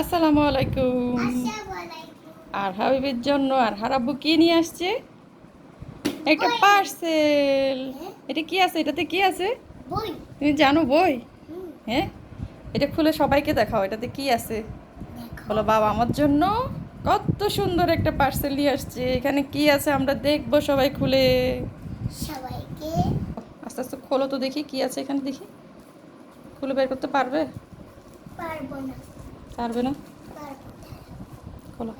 আসসালামু আলাইকুম। আর হাবিবের জন্য আর হারাব্বু কি নিয়ে আসছে? একটা পার্সেল। এটা কি আছে? এটাতে কি আছে? তুমি জানো বই? হ্যাঁ? এটা খুলে সবাইকে দেখাও এটাতে কি আছে? বলো বাবা আমার জন্য কত সুন্দর একটা পার্সেল নিয়ে আসছে। এখানে কি আছে আমরা দেখব সবাই খুলে। সবাইকে। আস্তে আস্তে খোলো তো দেখি কি আছে এখানে দেখি। খুলে বের করতে পারবে? পারব না। পারবে না? খোলো।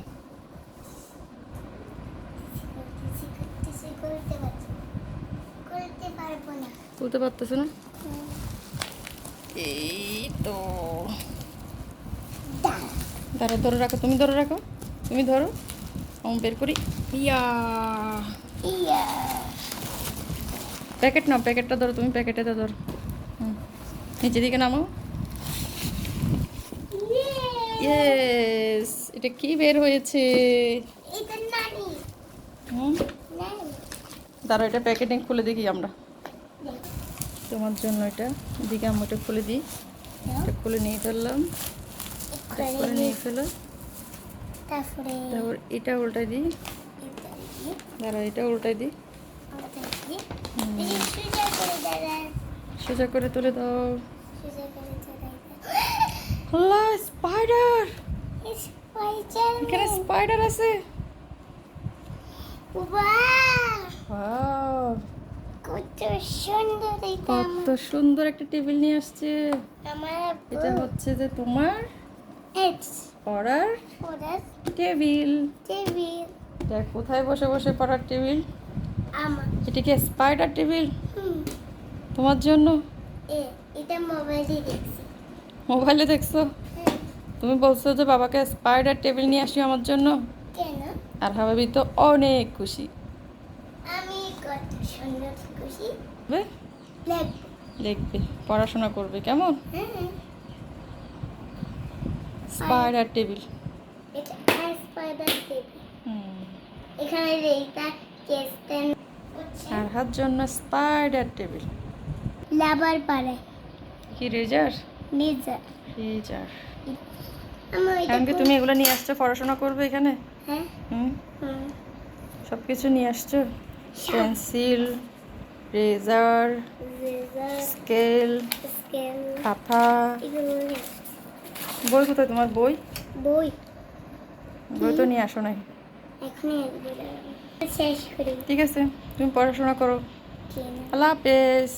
খুলতে পারতেছে না? এই তো। দাঁড়া। ধরে রাখো, তুমি ধরে রাখো। তুমি ধরো। আমি বের করি। ইয়া। প্যাকেট নাও, প্যাকেটটা ধরো, তুমি প্যাকেটটা ধরো। হুম। নিচে দিকে নামো ইয়েস এটা কি বের হয়েছে? নানি এটা প্যাকেটিং খুলে দেখি আমরা। তোমার জন্য এটা। দিকে আমি ওটা খুলে দিই। দাও। এটা খুলে নিয়ে ফেললাম। করে নিয়ে ফেলো। তারপরে এটা উল্টাই দিই। দাঁড়া এটা উল্টাই দিই। সোজা করে দাঁড়া তুলে দাও। আল্লাহ স্পাইডার এখানে স্পাইডার আছে কত সুন্দর একটা টেবিল নিয়ে আসছে। এটা হচ্ছে যে তোমার পড়ার টেবিল। টেবিল। এটা কোথায় বসে বসে পড়ার টেবিল? আমার। এটা কি স্পাইডার টেবিল? হুম। তোমার জন্য? এটা মোবাইলে দেখছি। মোবাইলে দেখছ? তুমি বলছো যে বাবাকে স্পাইডার টেবিল নিয়ে আসি আমার জন্য? আর হাবাবি তো অনেক খুশি। আমি কত সুন্দর খুশি। দেখবে পড়াশোনা করবে কেমন? হ্যাঁ। স্পাইডার টেবিল স্পাইডার টেবিল এখানে আর হাত জন্য স্পাইডার টেবিল লাভার পারে। কি রেজার? রেজার ওইটা এমনকি তুমি এগুলো নিয়ে আসছো? পড়াশোনা করবে এখানে? হ্যাঁ। হুম? সব কিছু নিয়ে আসছো? পেন্সিল রেজার স্কেল খাতা বই কোথায় তোমার? বই? বই। বই তো নিয়ে আসো নাই। ঠিক আছে তুমি পড়াশোনা করো। আল্লাহ হাফেজ।